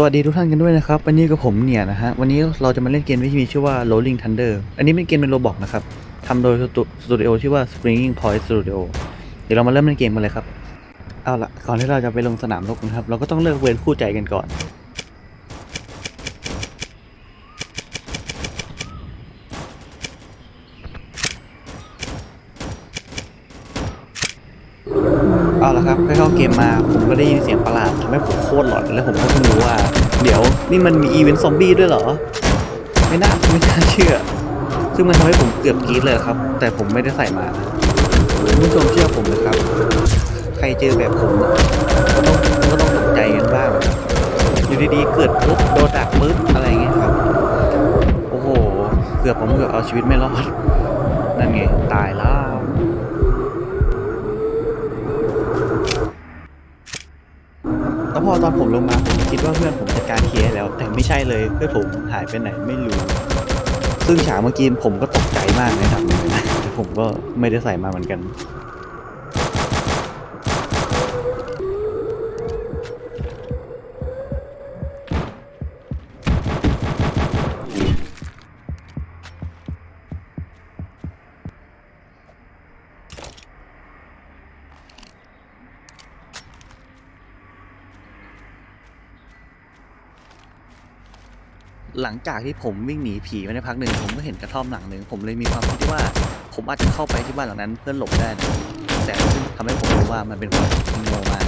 สวัสดีทุกท่านกันด้วยนะครับ วันนี้กับผมเนี่ยนะฮะ วันนี้เราจะมาเล่นเกมที่มีชื่อว่า Rolling Thunder อันนี้เป็นเกมเป็นโรบอกนะครับทำโดยสตูดิโอชื่อว่า Springing Point Studio เดี๋ยวเรามาเริ่มเล่นเกมกันเลยครับ เอาละก่อนที่เราจะไปลงสนามรบนะครับ เราก็ต้องเลือกเวรคู่ใจกันก่อน เอาละครับไปเข้าเกมมาผมก็ได้ยินเสียงประหลาดทำให้ผมโคตรหลอนแล้วผมก็เพิ่งรู้ว่า เดี๋ยวนี่มันมีอีเวนต์ซอมบี้ด้วยเหรอ ไม่น่าไม่น่าเชื่อ ซึ่งมันทำให้ผมเกือบกรี๊ดเลยครับ แต่ผมไม่ได้ใส่มาคุณผู้ชมเชื่อผมนะครับ ใครเจอแบบผมก็ต้องก็ต้องตกใจกันบ้างอยู่ดีๆเกิดปุ๊บโดนดักปุ๊บอะไรเงี้ยครับ โอ้โห เกือบผมเกือบเอาชีวิตไม่รอด นั่นไงตายแล้ว พอตอนผมลงมาผมคิดว่าเพื่อนผมจัดการเคลียร์แล้ว แต่ไม่ใช่เลยเพื่อนผมหายไปไหนไม่รู้ ซึ่งฉากเมื่อกี้ผมก็ตกใจมากนะครับแต่ผมก็ไม่ได้ใส่มาเหมือนกัน หลังจากที่ผมวิ่งหนีผีมาได้พักหนึ่งผมก็เห็นกระท่อมหลังหนึ่งผมเลยมีความคิดว่า ผมอาจจะเข้าไปที่บ้านหลังนั้นเพื่อหลบได้นะแต่ซึ่งทำให้ผมรู้ว่ามันเป็นความที่โง่มาก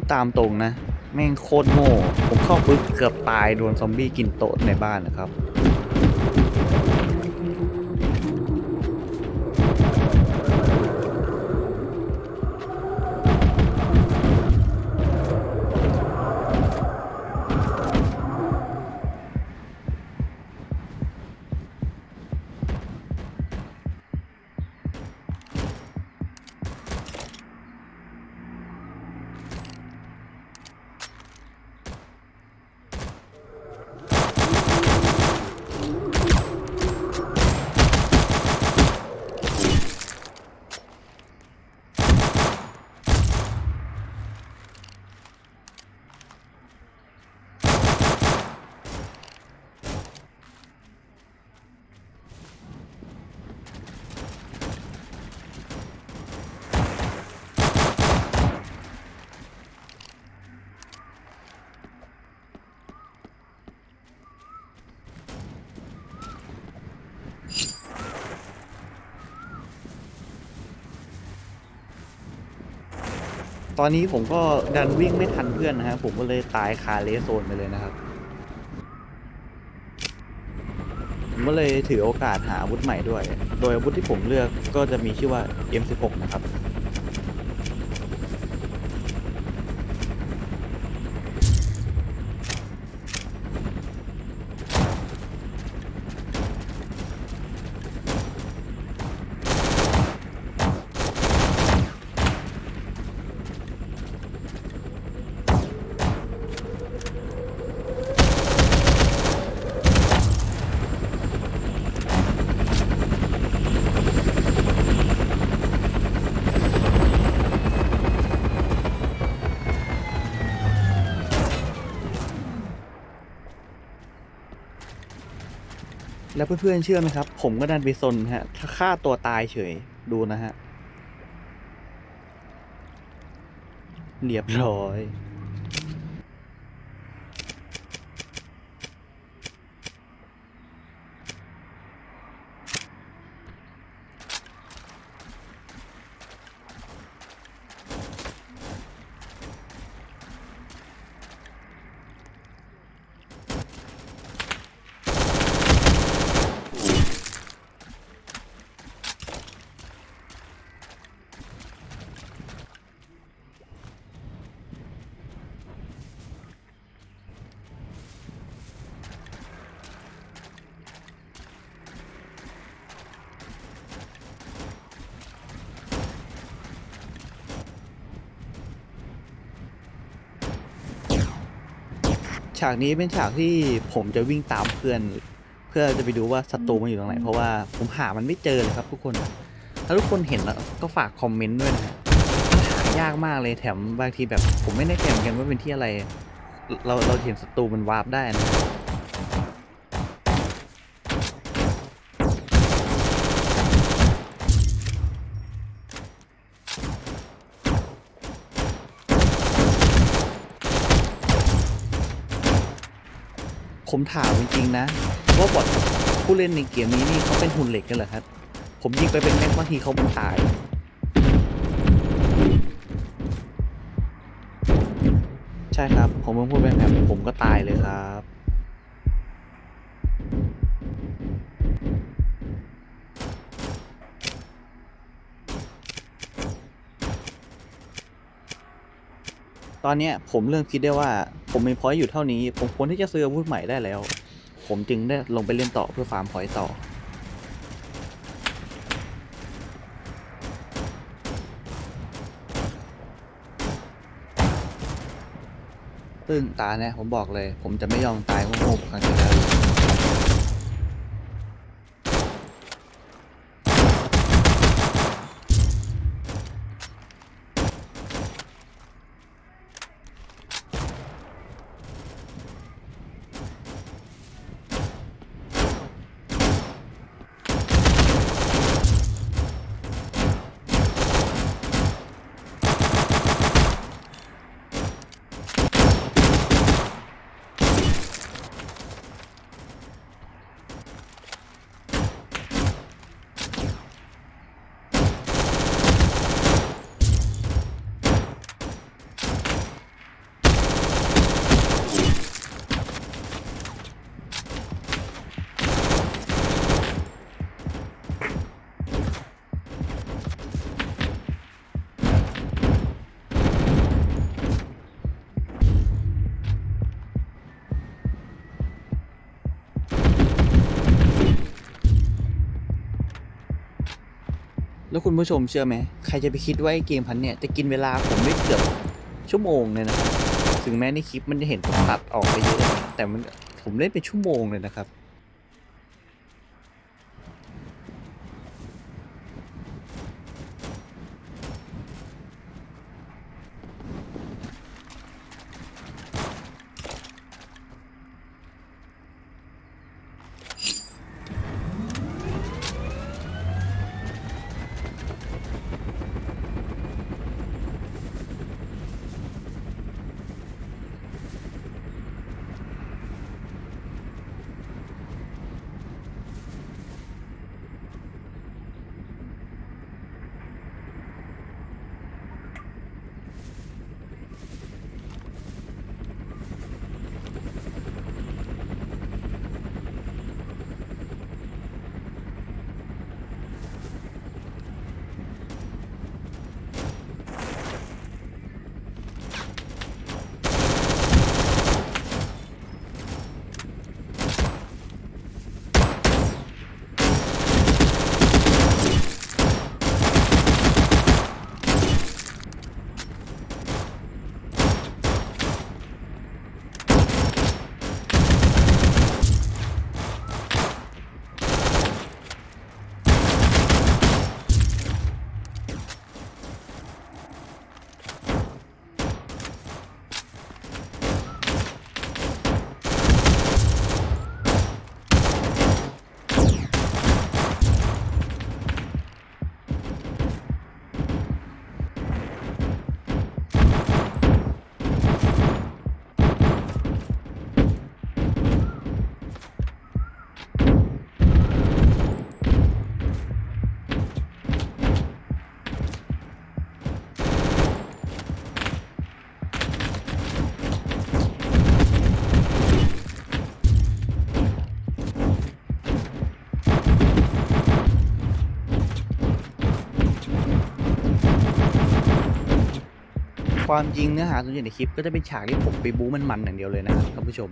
ดตามตรงนะ แม่งโคตรโง่ ผมเข้าปุ๊บเกือบตายโดนซอมบี้กินโต๊ะในบ้านนะครับ ตอนนี้ผมก็ดันวิ่งไม่ทันเพื่อนนะฮะผมก็เลยตายคาเลสโซนไปเลยนะครับ ผมก็เลยถือโอกาสหาอาวุธใหม่ด้วย โดยอาวุธที่ผมเลือกก็จะมีชื่อว่า M16 นะครับ แล้วเพื่อนๆเชื่อไหมครับ ผมก็ดันไปซนฮะถ้าฆ่าตัวตายเฉยดูนะฮะ เรียบร้อย ฉากนี้เป็นฉากที่ผมจะวิ่งตามเพื่อน เพื่อจะไปดูว่าศัตรูมันอยู่ตรงไหน เพราะว่าผมหามันไม่เจอเลยครับ ทุกคน ถ้าทุกคนเห็นแล้วก็ฝากคอมเมนต์ด้วยนะหายากมากเลยแถมบางทีแบบผมไม่แน่ใจเหมือนกันว่าเป็นที่อะไร เราเราเห็นศัตรูมันวาร์ปได้นะ ผมถามจริงๆนะว่าบอทผู้เล่นในเกมนี้นี่เขาเป็นหุ่นเหล็กกันเหรอครับ ผมยิงไปเป็นแม็กบางทีเขามันตายใช่ครับ ผมเพิ่งพูดไปแบบผมก็ตายเลยครับ อนนี้ผมเริ่มคิดได้ว่าผมมีพอยต์อยู่เท่านี้ ผมควรที่จะซื้ออาวุธใหม่ได้แล้ว ผมจึงได้ลงไปเล่นต่อเพื่อฟาร์มพอยต์ต่อซึ่งตาเนี่ยผมบอกเลย ผมจะไม่ยอมตายโง่ๆครั้งที่แล้ว แล้วคุณผู้ชมเชื่อไหม ใครจะไปคิดว่าไอ้เกมพันเนี่ย จะกินเวลาผมไม่เกือบชั่วโมงเลยนะครับ ถึงแม้ในคลิปมันจะเห็นผมตัดออกไปเยอะนะแต่มันผมเล่นเป็นชั่วโมงเลยนะครับ ความจริงเนื้อหาส่วนใหญ่ในคลิปก็จะเป็นฉากที่ผมไปบู๊มันๆอย่างเดียวเลยนะครับท่านผู้ชม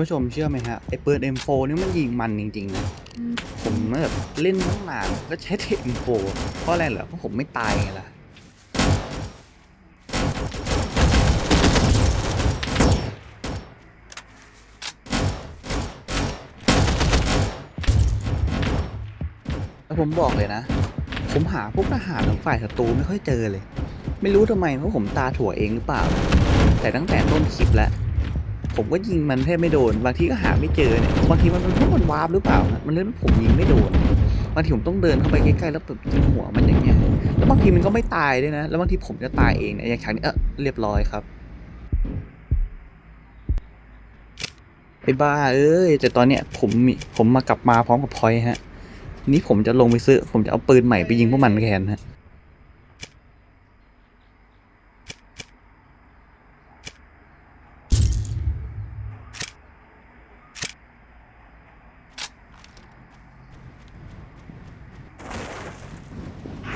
ผู้ชมเชื่อไหมฮะไอ้ปืน M4 นี่มันยิงมันจริงๆนะผมแบบเล่นตั้งนานก็ใช้แต่ M4 เพราะอะไรเหรอเพราะผมไม่ตายไงล่ะแล้วผมบอกเลยนะ ผมหาพวกทหารของฝ่ายศัตรูไม่ค่อยเจอเลย ไม่รู้ทำไมเพราะผมตาถั่วเองหรือเปล่า แต่ตั้งแต่ต้นคลิปแล้ว ผมก็ยิงมันแทบไม่โดน บางทีก็หาไม่เจอเนี่ยบางทีมันเป็นเพราะมันวาร์ปหรือเปล่า มันเล่นผมยิงไม่โดนบางทีผมต้องเดินเข้าไปใกล้ๆแล้วแบบยิงหัวมันอย่างเงี้ยแล้วบางทีมันก็ไม่ตายด้วยนะ แล้วบางทีผมจะตายเองเนี่ยอย่างครั้งนี้เออเรียบร้อยครับไอ้บ้าเอ้ยแต่ตอนเนี้ยผมมีผมมากลับมาพร้อมกับพลอยฮะ นี่ผมจะลงไปซื้อ ผมจะเอาปืนใหม่ไปยิงพวกมันแทนฮะ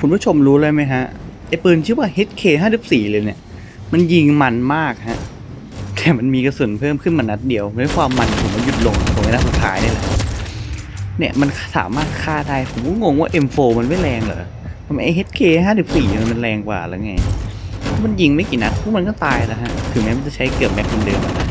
คุณผู้ชมรู้เลยไหมฮะไอ้ปืนชื่อว่า HK 54เลยเนี่ย มันยิงมันมากฮะ แต่มันมีกระสุนเพิ่มขึ้นมานัดเดียวด้วยความมันผมมันหยุดลงตรงนัดสุดท้ายนี่แหละเนี่ยมันสามารถฆ่าได้ ผมก็งงว่า M4 มันไม่แรงเหรอทำไมไอ้ HK 54มันแรงกว่าแล้วไง มันยิงไม่กี่นัดพวกมันก็ตายแล้วฮะ ถึงแม้มันจะใช้เกือบแม็กเดิมๆอะนะ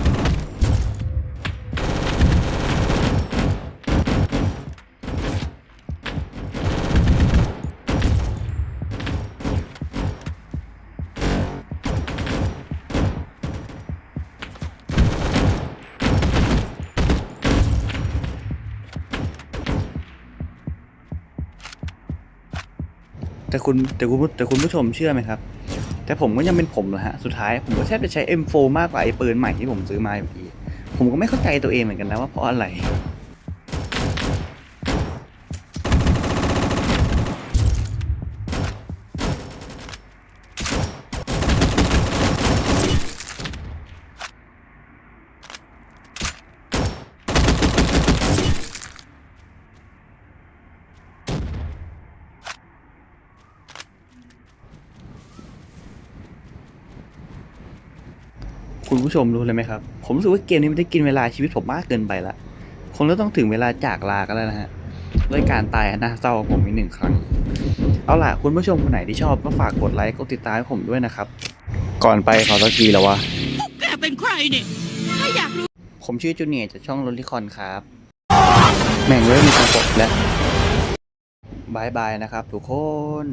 แต่คุณแต่คุณแต่คุณผู้ชมเชื่อไหมครับ แต่ผมก็ยังเป็นผมแหละฮะ สุดท้ายผมก็แทบจะใช้ M4 มากกว่าไอ้ปืนใหม่ที่ผมซื้อมาอยู่ดี ผมก็ไม่เข้าใจตัวเองเหมือนกันนะว่าเพราะอะไร ผู้ชมรู้เลยไหมครับ ผมรู้สึกว่าเกมนี้มันได้กินเวลาชีวิตผมมากเกินไปละคงจะต้องถึงเวลาจากลากันแล้วนะฮะด้วยการตายอันน่าเศร้าของผมอีกหนึ่งครั้ง เอาล่ะคุณผู้ชมคนไหนที่ชอบก็ฝากกดไลค์กดติดตามให้ผมด้วยนะครับ ก่อนไปขอสักทีแล้ววะแกเป็นใครเนี่ยถ้าอยากรู้ ผมชื่อจูเนียร์จากช่องลลิคอนครับ แม่งเริ่มมีการปกแล้วบายบายนะครับทุกคน